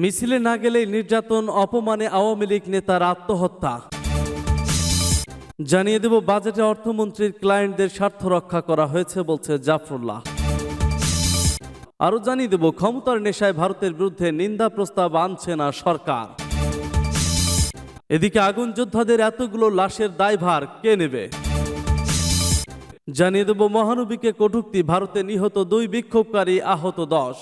মিছিলে না গেলেই নির্যাতন, অপমানে আওয়ামী লীগ নেতার আত্মহত্যা। জানিয়ে দেব, বাজেটে অর্থমন্ত্রীর ক্লায়েন্টদের স্বার্থ রক্ষা করা হয়েছে বলছে জাফরুল্লাহ। আরও জানিয়ে দেব, ক্ষমতার নেশায় ভারতের বিরুদ্ধে নিন্দা প্রস্তাব আনছে না সরকার। এদিকে আগুন যোদ্ধাদের এতগুলো লাশের দায়ভার, কে নেবে? জানিয়ে দেব, মহানবীকে কটুক্তি, ভারতে নিহত দুই বিক্ষোভকারী আহত দশ।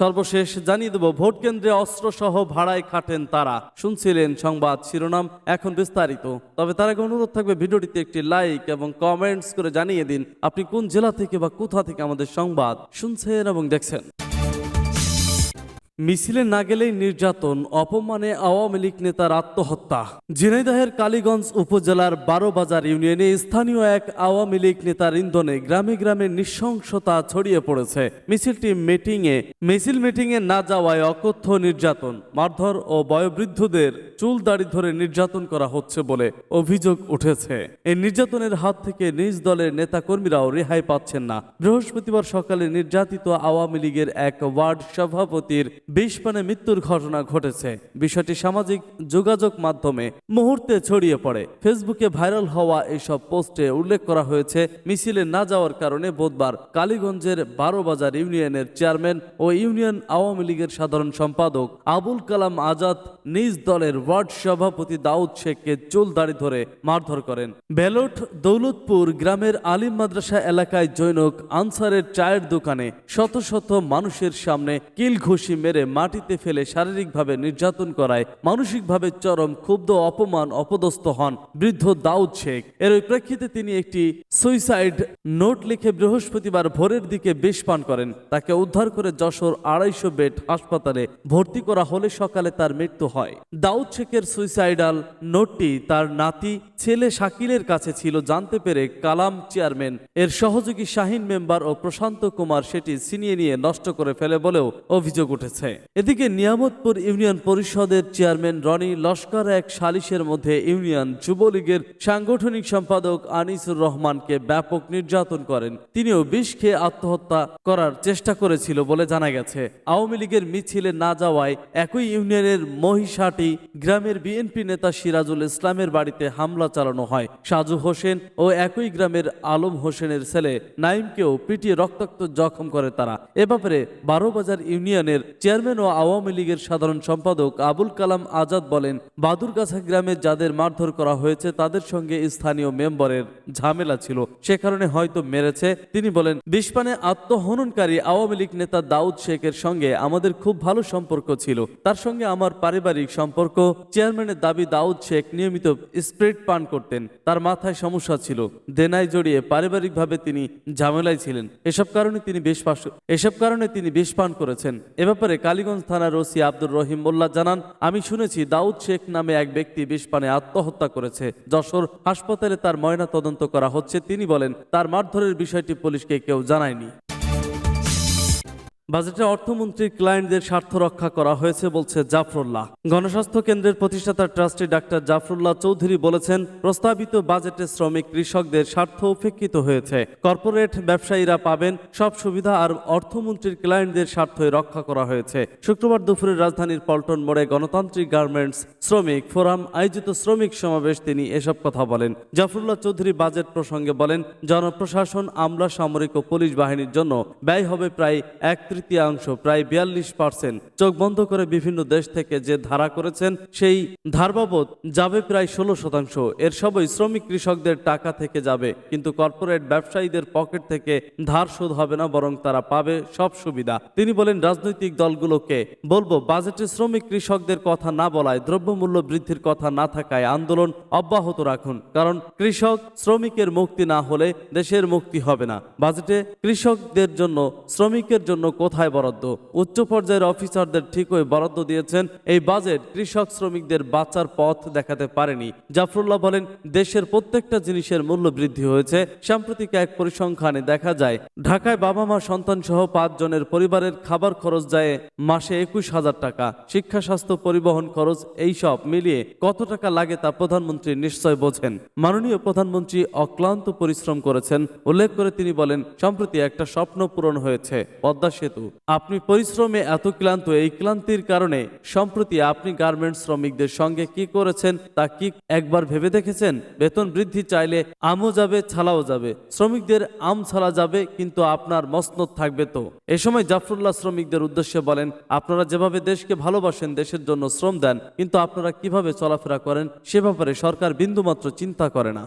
সর্বশেষ জানিয়ে দেব, ভোট কেন্দ্রে অস্ত্রসহ ভাড়ায় খাটেন তারা। শুনছিলেন সংবাদ শিরোনাম, এখন বিস্তারিত। তবে তার আগে অনুরোধ থাকবে, ভিডিওটিতে একটি লাইক এবং কমেন্টস করে জানিয়ে দিন, আপনি কোন জেলা থেকে বা কোথা থেকে আমাদের সংবাদ শুনছেন এবং দেখছেন। মিছিলে না গেলেই নির্যাতন, অপমানে আওয়ামী লীগ নেতার আত্মহত্যা। ঝিনাইদহের কালীগঞ্জ উপজেলার বারোবাজার ইউনিয়নে স্থানীয় এক আওয়ামী লীগ নেতার ইন্ধনে গ্রামে গ্রামে নৃশংসতা ছড়িয়ে পড়েছে। মিছিলটি মিটিংয়ে, মিছিল মিটিংয়ে না যাওয়ায় অকথ্য নির্যাতন, মারধর ও বয়োবৃদ্ধদের চুল দাড়ি ধরে নির্যাতন করা হচ্ছে বলে অভিযোগ উঠেছে। এই নির্যাতনের হাত থেকে নিজ দলের নেতাকর্মীরাও রেহাই পাচ্ছেন না। বৃহস্পতিবার সকালে নির্যাতিত আওয়ামী লীগের এক ওয়ার্ড সভাপতির বিষ পানে মৃত্যুর ঘটনা ঘটেছে। বিষয়টি সামাজিক যোগাযোগ মাধ্যমে মুহূর্তে ছড়িয়ে পড়ে। ফেসবুকে ভাইরাল হওয়া এইসব পোস্টে উল্লেখ করা হয়েছে, মিছিলে না যাওয়ার কারণে বুধবার কালীগঞ্জের বারোবাজার ইউনিয়নের চেয়ারম্যান ও ইউনিয়ন আওয়ামী লীগের সাধারণ সম্পাদক আবুল কালাম আজাদ নিজ দলের ওয়ার্ড সভাপতি দাউদ শেখকে চুল দাড়ি ধরে মারধর করেন। বেলট দৌলতপুর গ্রামের আলিম মাদ্রাসা এলাকায় জৈনক আনসারের চায়ের দোকানে শত শত মানুষের সামনে কিল ঘুষি মেরে মাটিতে ফেলে শারীরিকভাবে নির্যাতন করায়, মানসিকভাবে চরম ক্ষুব্ধ, অপমান, অপদস্থ হন বৃদ্ধ দাউদ শেখ। এর ওই প্রেক্ষিতে তিনি একটি সুইসাইড নোট লিখে বৃহস্পতিবার ভোরের দিকে বিষ পান করেন। তাকে উদ্ধার করে যশোর আড়াইশো বেড হাসপাতালে ভর্তি করা হলে সকালে তার মৃত্যু হয়। দাউদ শেখের সুইসাইডাল নোটটি তার নাতি, ছেলে শাকিলের কাছে ছিল জানতে পেরে কালাম চেয়ারম্যান, এর সহযোগী শাহিন মেম্বার ও প্রশান্ত কুমার সেটি ছিনিয়ে নিয়ে নষ্ট করে ফেলে বলেও অভিযোগ উঠেছে। এদিকে নিয়ামতপুর ইউনিয়ন পরিষদের চেয়ারম্যান রনি লস্কর এক সালিশের মধ্যে ইউনিয়ন যুবলীগের সাংগঠনিক সম্পাদক আনিসুর রহমানকে ব্যাপক নির্যাতন করেন। তিনিও বিষ খেয়ে আত্মহত্যা করার চেষ্টা করেছিল বলে জানা গেছে। আওয়ামী লীগের মিছিলে না যাওয়ায় একই ইউনিয়নের মহিষাটি গ্রামের বিএনপি নেতা সিরাজুল ইসলামের বাড়িতে হামলা চালানো হয়। সাজু হোসেন ও একই গ্রামের আলম হোসেনের ছেলে নাইমকেও পিটিয়ে রক্তাক্ত জখম করে তারা। এ ব্যাপারে বারোবাজার ইউনিয়নের চেয়ারম্যান ও আওয়ামী লীগের সাধারণ সম্পাদক আবুল কালাম আজাদ বলেন, বাদুরগাছা গ্রামে যাদের মারধর করা হয়েছে তাদের সঙ্গে স্থানীয় মেম্বারের ঝামেলা ছিল। সে কারণে হয়তো মেরেছে। তিনি বলেন, বিষপানে আত্মহননকারী আওয়ামী লীগ নেতা দাউদ শেখের সঙ্গে আমাদের খুব ভালো সম্পর্ক ছিল। তার সঙ্গে আমার পারিবারিক সম্পর্ক। চেয়ারম্যানের দাবি দাউদ শেখ নিয়মিত স্প্রিট পান করতেন। তার মাথায় সমস্যা ছিল। দেনায় জড়িয়ে পারিবারিকভাবে তিনি ঝামেলায় ছিলেন। এসব কারণে তিনি বেশ এসব কারণে তিনি বেশ পান করেছেন। এ ব্যাপারে কালীগঞ্জ থানার ওসি আব্দুর রহিম মোল্লা জানান, আমি শুনেছি দাউদ শেখ নামে এক ব্যক্তি বিষপানে আত্মহত্যা করেছে। যশোর হাসপাতালে তার ময়না তদন্ত করা হচ্ছে, তিনি বলেন, তার মারধরের বিষয়টি পুলিশকে কেউ জানায়নি। বাজেটে অর্থমন্ত্রীর ক্লায়েন্টদের স্বার্থ রক্ষা করা হয়েছে বলছে জাফরুল্লাহ। গণস্বাস্থ্য কেন্দ্রের প্রতিষ্ঠাতা ট্রাস্টি ডাক্তার জাফরুল্লাহ চৌধুরী বলেছেন, প্রস্তাবিত বাজেটে শ্রমিক কৃষকদের স্বার্থ উপেক্ষিত হয়েছে। কর্পোরেট ব্যবসায়ীরা পাবেন সব সুবিধা আর অর্থমন্ত্রীর ক্লায়েন্টদের স্বার্থই রক্ষা করা হয়েছে। শুক্রবার দুপুরে রাজধানীর পল্টন মোড়ে গণতান্ত্রিক গার্মেন্টস শ্রমিক ফোরাম আয়োজিত শ্রমিক সমাবেশ তিনি এসব কথা বলেন। জাফরুল্লাহ চৌধুরী বাজেট প্রসঙ্গে বলেন, জনপ্রশাসন আমলা সামরিক ও পুলিশ বাহিনীর জন্য ব্যয় হবে প্রায় এক তৃতীয়াংশ, প্রায় বিয়াল্লিশ পার্সেন্ট চোখ বন্ধ করে বিভিন্ন দেশ থেকে যে ধারা করেছেন, সেই ধার বাবদ যাবে প্রায় ষোলো শতাংশ। এর সবই শ্রমিক কৃষকদের টাকা থেকে যাবে, কিন্তু কর্পোরেট ব্যবসায়ীদের পকেট থেকে ধার শোধ হবে না, বরং তারা পাবে সব সুবিধা। তিনি বলেন, রাজনৈতিক দলগুলোকে বলব, বাজেটে শ্রমিক কৃষকদের কথা না বলায়, দ্রব্যমূল্য বৃদ্ধির কথা না থাকায় আন্দোলন অব্যাহত রাখুন। কারণ কৃষক শ্রমিকের মুক্তি না হলে দেশের মুক্তি হবে না। বাজেটে কৃষকদের জন্য, শ্রমিকের জন্য কোথায় বরাদ্দ? উচ্চ পর্যায়ের অফিসারদের ঠিকই বরাদ্দ দিয়েছেন। এই বাজেট কৃষক শ্রমিকদের বাঁচার পথ দেখাতে পারেনি। জাফরুল্লাহ বলেন, দেশের প্রত্যেকটা জিনিসের মূল্য বৃদ্ধি হয়েছে। সাম্প্রতিক এক পরিসংখ্যানে দেখা যায়, ঢাকায় বাবা মা সন্তান সহ পাঁচ জনের পরিবারের খাবার খরচ যায় মাসে একুশ হাজার টাকা। শিক্ষা, স্বাস্থ্য, পরিবহন খরচ, এই সব মিলিয়ে কত টাকা লাগে তা প্রধানমন্ত্রী নিশ্চয় বোঝেন। মাননীয় প্রধানমন্ত্রী অক্লান্ত পরিশ্রম করেছেন। উল্লেখ করে তিনি বলেন, সম্প্রতি একটা স্বপ্ন পূরণ হয়েছে। পদ্মা সেতু আপনি পরিশ্রমে এত ক্লান্ত, এই ক্লান্তির কারণে সম্প্রতি আপনি গার্মেন্টস শ্রমিকদের সঙ্গে কি করেছেন তা কি একবার ভেবে দেখেছেন? বেতন বৃদ্ধি চাইলে আমও যাবে, ছালাও যাবে। শ্রমিকদের আম ছালা যাবে, কিন্তু আপনার মসনদ থাকবে তো। এ সময় জাফরুল্লাহ শ্রমিকদের উদ্দেশ্যে বলেন, আপনারা যেভাবে দেশকে ভালোবাসেন, দেশের জন্য শ্রম দেন, কিন্তু আপনারা কীভাবে চলাফেরা করেন, সে ব্যাপারে সরকার বিন্দুমাত্র চিন্তা করে না।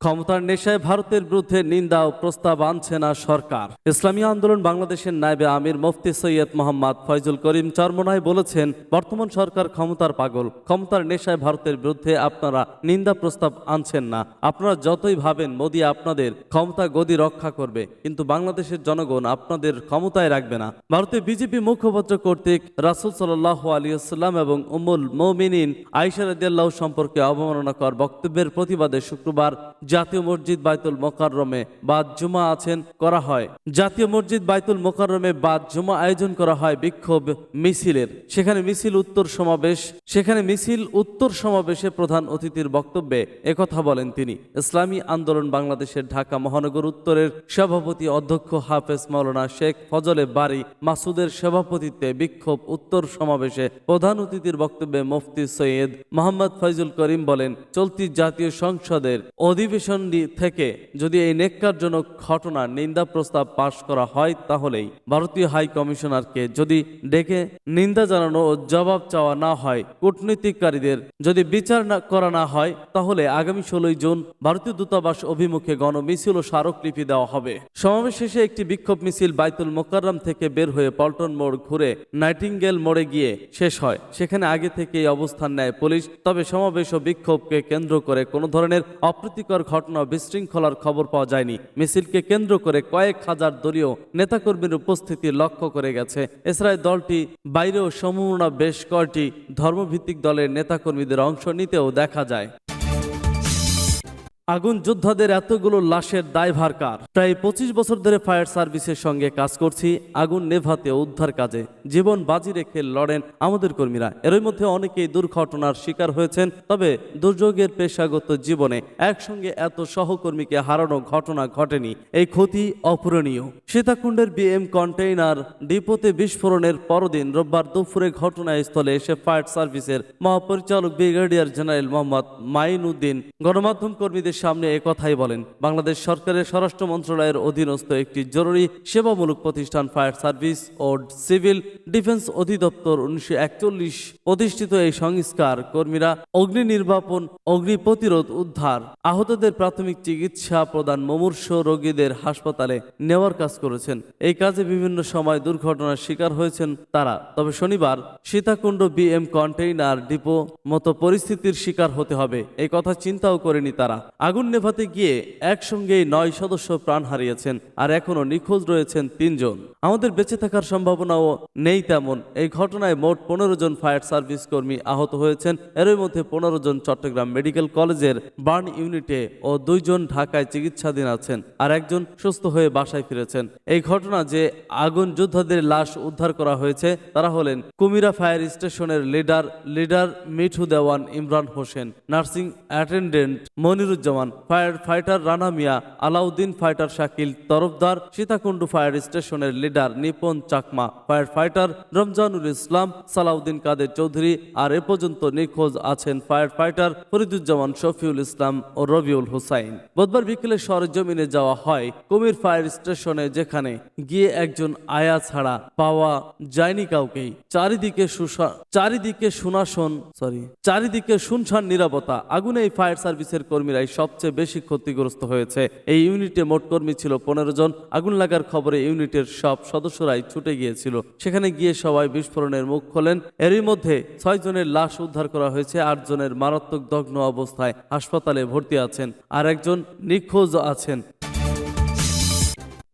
ক্ষমতার নেশায় ভারতের বিরুদ্ধে নিন্দা ও প্রস্তাব আনছে না সরকার। ইসলামী আন্দোলন বাংলাদেশের নায়েবে আমির মুফতি সৈয়দ মোহাম্মদ ফয়জুল করিম চরমনায় বলেছেন, বর্তমান সরকার ক্ষমতার পাগল। ক্ষমতার নেশায় ভারতের বিরুদ্ধে আপনারা নিন্দা প্রস্তাব আনছেন না। আপনারা যতই ভাবেন মোদী আপনাদের ক্ষমতা গদি রক্ষা করবে, কিন্তু বাংলাদেশের জনগণ আপনাদের ক্ষমতায় রাখবে না। ভারতে বিজেপি মুখপাত্র কর্তৃক রাসুল সাল্লাহ আলিয়াল্লাম এবং উমুল মৌমিনিন আইসা রাদিয়াল্লাহু সম্পর্কে অবমাননাকর বক্তব্যের প্রতিবাদে শুক্রবার জাতীয় মসজিদ বাইতুল মোকাররমে বাদ জুমা আছেন করা হয়। জাতীয় মসজিদ বাইতুল মোকাররমে বাদ জুমা আয়োজন করা হয় বিক্ষোভ মিছিলের। সেখানে মিছিল উত্তর সমাবেশ, সেখানে মিছিল উত্তর সমাবেশে প্রধান অতিথির বক্তব্যে একথা বলেন তিনি। ইসলামী আন্দোলন বাংলাদেশের ঢাকা মহানগর উত্তরের সভাপতি অধ্যক্ষ হাফেজ মাওলানা শেখ ফজলে বাড়ি মাসুদের সভাপতিত্বে বিক্ষোভ উত্তর সমাবেশে প্রধান অতিথির বক্তব্যে মুফতি সৈয়দ মোহাম্মদ ফয়জুল করিম বলেন, চলতি জাতীয় সংসদের অধিবেশন দি- থেকে যদি এই নেককারজনক ঘটনার নিন্দা প্রস্তাব পাশ করা হয় তাহলেই ভারতীয় হাই কমিশনারকে যদি ডেকে নিন্দা জানানো ও জবাব চাওয়া না হয় কূটনীতিকারীদের যদি বিচার না করা না হয়, তাহলে আগামী ষোলোই জুন ভারতীয় দূতাবাস অভিমুখে গণমিছিল ও স্মারকলিপি দেওয়া হবে। সমাবেশ শেষে একটি বিক্ষোভ মিছিল বাইতুল মোকাররাম থেকে বের হয়ে পল্টন মোড় ঘুরে নাইটিঙ্গেল মোড়ে গিয়ে শেষ হয়। সেখানে আগে থেকেই অবস্থান নেয় পুলিশ, তবে সমাবেশ ও বিক্ষোভকে কেন্দ্র করে কোনো ধরনের অপ্রীতিকর ঘটনা বিশৃঙ্খলার খবর পাওয়া যায়নি। মিছিলকে কেন্দ্র করে কয়েক হাজার দলীয় নেতাকর্মীর উপস্থিতি লক্ষ্য করে গেছে। এছাড়া দলটি বাইরেও সম্ভাবনা বেশ কয়টি ধর্মভিত্তিক দলের নেতাকর্মীদের অংশ নিতেও দেখা যায়। আগুন যোদ্ধাদের এতগুলো লাশের দায়ভার কার? প্রায় পঁচিশ বছর ধরে ফায়ার সার্ভিসের সঙ্গে কাজ করছি, আগুন নেভাতে উদ্ধার কাজে। জীবন বাজি রেখে লড়েন আমাদের কর্মীরা। এরই মধ্যে অনেকেই দুর্ঘটনার শিকার হয়েছেন, তবে দুর্যোগের পেশাগত জীবনে একসঙ্গে এত সহকর্মীকে হারানো ঘটনা ঘটেনি। এই ক্ষতি অপূরণীয়। সীতাকুণ্ডের বিএম কন্টেইনার ডিপোতে বিস্ফোরণের পরদিন রোববার দুপুরে ঘটনাস্থলে এসে ফায়ার সার্ভিসের মহাপরিচালক brigadier general Mohammad mine Uddin গণমাধ্যম কর্মীদের সামনে একথাই বলেন। বাংলাদেশ সরকারের স্বরাষ্ট্র মন্ত্রণালয়ের অধীনস্থ একটি জরুরি সেবামূলক প্রতিষ্ঠান ফায়ার সার্ভিস ও সিভিল ডিফেন্স অধিদপ্তর উনিশশো একচল্লিশ প্রতিষ্ঠিত এই সংস্কার কর্মীরা অগ্নি নির্বাপন, অগ্নি প্রতিরোধ উদ্ধার, আহতদের প্রাথমিক চিকিৎসা প্রদান, মুমূর্ষ রোগীদের হাসপাতালে নেওয়ার কাজ করেছেন। এই কাজে বিভিন্ন সময় দুর্ঘটনার শিকার হয়েছেন তারা। তবে শনিবার সীতাকুণ্ড বিএম কন্টেইনার ডিপো মতো পরিস্থিতির শিকার হতে হবে। এই কথা চিন্তাও করেনি তারা। আগুন নেভাতে গিয়ে একসঙ্গেই নয় সদস্য প্রাণ হারিয়েছেন আর এখনও নিখোঁজ রয়েছেন তিনজন। আমাদের বেঁচে থাকার সম্ভাবনাও নেই তেমন। এই ঘটনায় মোট পনেরো জন ফায়ার সার্ভিস কর্মী আহত হয়েছেন। এরই মধ্যে পনেরো জন চট্টগ্রাম মেডিকেল কলেজের বার্ন ইউনিটে ও দুইজন ঢাকায় চিকিৎসাধীন আছেন আর একজন সুস্থ হয়ে বাসায় ফিরেছেন। এই ঘটনা যে আগুন যোদ্ধাদের লাশ উদ্ধার করা হয়েছে, তারা হলেন কুমিরা ফায়ার স্টেশনের leader leader Mithu Dewan Imran Hossain, nursing attendant Moniruzzaman fire fighter Rana Mia Alauddin fighter Shakil Tarafdar Sitakundu fire স্টেশনের leader Nipon Chakma, fire fighter Ramjanul Islam, Salauddin কাদের চৌধুরী আর এ পর্যন্ত নিখোঁজ আছেন ফায়ার ফাইটার ফরিদুজ্জামান শফিউল ইসলাম ও রবিউল হুসাইন। বুধবার বিকেলে সরজমিনে যাওয়া হয় কুমির ফায়ার স্টেশনে, যেখানে গিয়ে একজন আয়া ছাড়া পাওয়া যায়নি কাউকেই চারিদিকে চারিদিকে সুনাসন সরি চারিদিকে শুনশান নিরাপত্তা। আগুনে এই ফায়ার সার্ভিসের কর্মীরাই সবচেয়ে বেশি ক্ষতিগ্রস্ত হয়েছে। এই ইউনিটে মোট কর্মী ছিল পনেরো জন। আগুন লাগার খবরে ইউনিটের সব সদস্যরাই ছুটে গিয়েছিল। সেখানে গিয়ে সবাই বিস্ফোরণের মুখ খোলেন। এরই মধ্যে ছয় জনের লাশ উদ্ধার করা হয়েছে। আট জনের মারাত্মক দগ্ন অবস্থায় হাসপাতালে ভর্তি আছেন। আর একজন নিখোঁজ আছেন।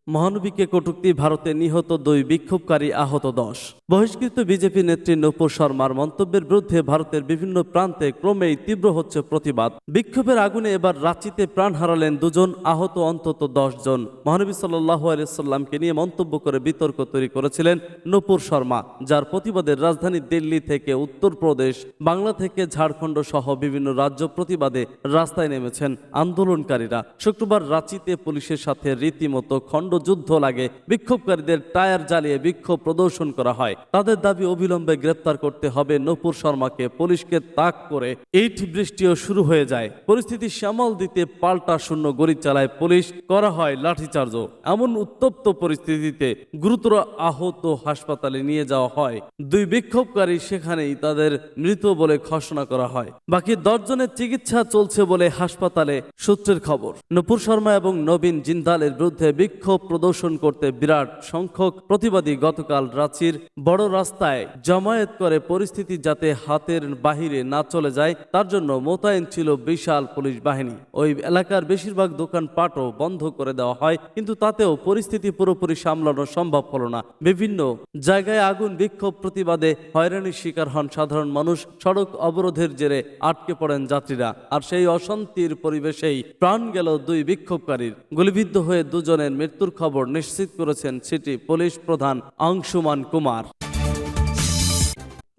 মহানবীকে কটুক্তি ভারতে নিহত দুই বিক্ষোভকারী আহত দশ। বহিষ্কৃত বিজেপি নেত্রী নূপুর শর্মার মন্তব্যের বিরুদ্ধে ভারতের বিভিন্ন প্রান্তে ক্রমেই তীব্র হচ্ছে প্রতিবাদ। বিক্ষোভের আগুনে এবার রাঁচিতে প্রাণ হারালেন দুজন আহত অন্তত দশ জন। মহানবী সাল্লাহ আলিয়াল্লামকে নিয়ে মন্তব্য করে বিতর্ক তৈরি করেছিলেন নূপুর শর্মা, যার প্রতিবাদে রাজধানী দিল্লি থেকে উত্তরপ্রদেশ, বাংলা থেকে ঝাড়খণ্ড সহ বিভিন্ন রাজ্য প্রতিবাদে রাস্তায় নেমেছেন আন্দোলনকারীরা। শুক্রবার রাঁচিতে পুলিশের সাথে রীতিমতো খণ্ড যুদ্ধ লাগে, বিক্ষোভকারীদের টায়ার জ্বালিয়ে বিক্ষোভ প্রদর্শন করা হয়। তাদের দাবি, অবিলম্বে গ্রেপ্তার করতে হবে নূপুর শর্মাকে, পুলিশকে তাক করে ইট বৃষ্টিও শুরু হয়ে যায়। পরিস্থিতি সামাল দিতে পাল্টা শূন্য গুলি চালায় পুলিশ, করা হয় লাঠিচার্জও এমন উত্তপ্ত পরিস্থিতিতে গুরুতর আহত হাসপাতালে নিয়ে যাওয়া হয়। দুই বিক্ষোভকারী সেখানেই তাদের মৃত বলে ঘোষণা করা হয়। বাকি দশজনের চিকিৎসা চলছে বলে হাসপাতালে সূত্রের খবর। নপুর শর্মা এবং নবীন জিন্দালের বিরুদ্ধে বিক্ষোভ প্রদর্শন করতে বিরাট সংখ্যক প্রতিবাদী গতকাল রাঁচির বড় রাস্তায় জমায়েত করে পরিস্থিতি যাতে হাতের বাহিরে না চলে যায়, তার জন্য মোতায়েন ছিল বিশাল পুলিশ বাহিনী। ওই এলাকার বেশিরভাগ দোকানপাটও বন্ধ করে দেওয়া হয়, কিন্তু তাতেও পরিস্থিতি পুরোপুরি সামলানো সম্ভব হলো না। বিভিন্ন জায়গায় আগুন, বিক্ষোভ, প্রতিবাদে হয়রানির শিকার হন সাধারণ মানুষ, সড়ক অবরোধের জেরে আটকে পড়েন যাত্রীরা। আর সেই অশান্তির পরিবেশেই প্রাণ গেল দুই বিক্ষোভকারীর। গুলিবিদ্ধ হয়ে দুজনের মৃত্যুর খবর নিশ্চিত করেছেন সিটি পুলিশ প্রধান অংশুমান কুমার।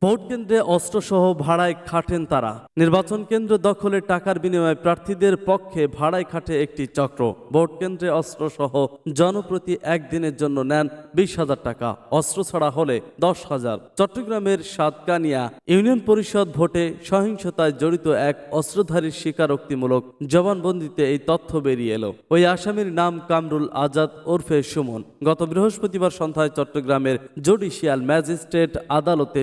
ভোট কেন্দ্রে অস্ত্রসহ ভাড়ায় খাটেন তারা। নির্বাচন কেন্দ্র দখলে টাকার বিনিময়ে প্রার্থীদের পক্ষে ভাড়ায় খাটে একটি চক্র। ভোট কেন্দ্রে অস্ত্রসহ জনপ্রতি একদিনের জন্য নেন বিশ হাজার টাকা। অস্ত্র ছাড়া হলে দশ হাজার। চট্টগ্রামের সাতকানিয়া ইউনিয়ন পরিষদ ভোটে সহিংসতায় জড়িত এক অস্ত্রধারীর স্বীকারোক্তিমূলক জবানবন্দিতে এই তথ্য বেরিয়ে এলো। ওই আসামির নাম কামরুল আজাদ ওরফে সুমন। গত বৃহস্পতিবার সন্ধ্যায় চট্টগ্রামের জুডিশিয়াল ম্যাজিস্ট্রেট আদালতে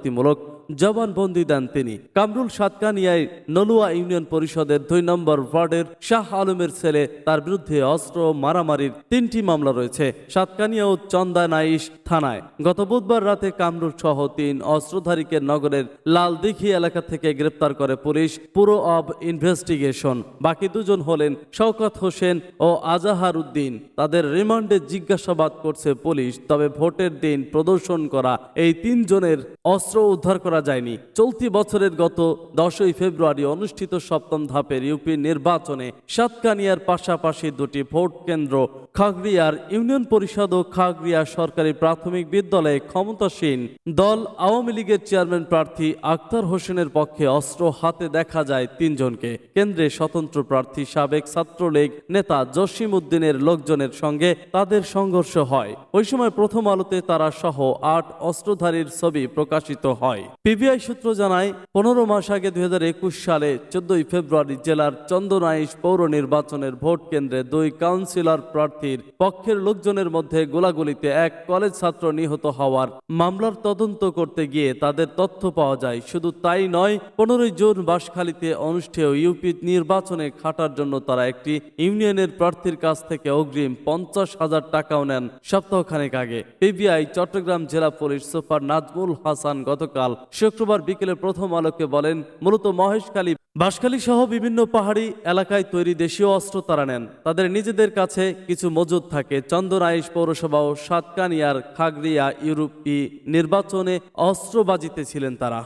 স্বীকারোক্তিমূলক জবানবন্দি দেন তিনি। কামরুল সাতকানিয়ায় নলুয়া ইউনিয়ন পরিষদের দুই নম্বর ওয়ার্ডের শাহ আলমের ছেলে, তার বিরুদ্ধে অস্ত্র মারামারির তিনটি মামলা রয়েছে সাতকানিয়া ও চন্দানাইশ থানায়। গত বুধবার রাতে কামরুল সহ তিন অস্ত্রধারীকে নগরের লালদিঘি এলাকা থেকে গ্রেপ্তার করে পুলিশ পুরো অব ইনভেস্টিগেশন। বাকি দুজন হলেন শওকত হোসেন ও আজাহার উদ্দিন। তাদের রিমান্ডে জিজ্ঞাসাবাদ করছে পুলিশ, তবে ভোটের দিন প্রদর্শন করা এই তিনজনের অস্ত্র উদ্ধার করা যায়নি। চলতি বছরের গত দশই ফেব্রুয়ারি অনুষ্ঠিত সপ্তম ধাপের ইউপি নির্বাচনে সাতকানিয়ার পাশাপাশি দুটি ভোট কেন্দ্র, খাগড়িয়ার ইউনিয়ন পরিষদ ও খাগড়িয়া সরকারি প্রাথমিক বিদ্যালয়ে ক্ষমতাসীন দল আওয়ামী লীগের চেয়ারম্যান প্রার্থী আক্তার হোসেনের পক্ষে অস্ত্র হাতে দেখা যায় তিনজনকে। কেন্দ্রে স্বতন্ত্র প্রার্থী সাবেক ছাত্রলীগ নেতা জসিম উদ্দিনের লোকজনের সঙ্গে তাদের সংঘর্ষ হয়। ওই সময় প্রথম আলোতে তারা সহ আট অস্ত্রধারীর ছবি প্রকাশিত হয়। পিবিআই সূত্র জানায়, পনেরো মাস আগে দুই হাজার একুশ সালে চোদ্দই ফেব্রুয়ারি জেলার চন্দনাইশ পৌর নির্বাচনের ভোট কেন্দ্রে দুই কাউন্সিলর প্রার্থীর পক্ষের লোকজনের মধ্যে গোলাগুলিতে এক কলেজ ছাত্র নিহত হওয়ার মামলার তদন্ত করতে গিয়ে তাদের তথ্য পাওয়া যায়। শুধু তাই নয়, পনেরোই জুন বাঁশখালীতে অনুষ্ঠেয় ইউপি নির্বাচনে খাটার জন্য তারা একটি ইউনিয়নের প্রার্থীর কাছ থেকে অগ্রিম পঞ্চাশ হাজার টাকাও নেন সপ্তাহখানেক আগে। পিবিআই চট্টগ্রাম জেলা পুলিশ সুপার নাজমুল হাসান গতকাল শুক্রবার বিকেলে প্রথম আলোকে বলেন, মূলত মহেশখালী, বাঁশখালী সহ বিভিন্ন পাহাড়ি এলাকায় তৈরি দেশীয় অস্ত্র তারা নেন। তাদের নিজেদের কাছে কিছু মজুদ থাকে। চন্দনাইশ পৌরসভা ও সাতকানিয়ার খাগড়িয়া, ইউরোপি নির্বাচনে অস্ত্র বাজিতেছিলেন তারা।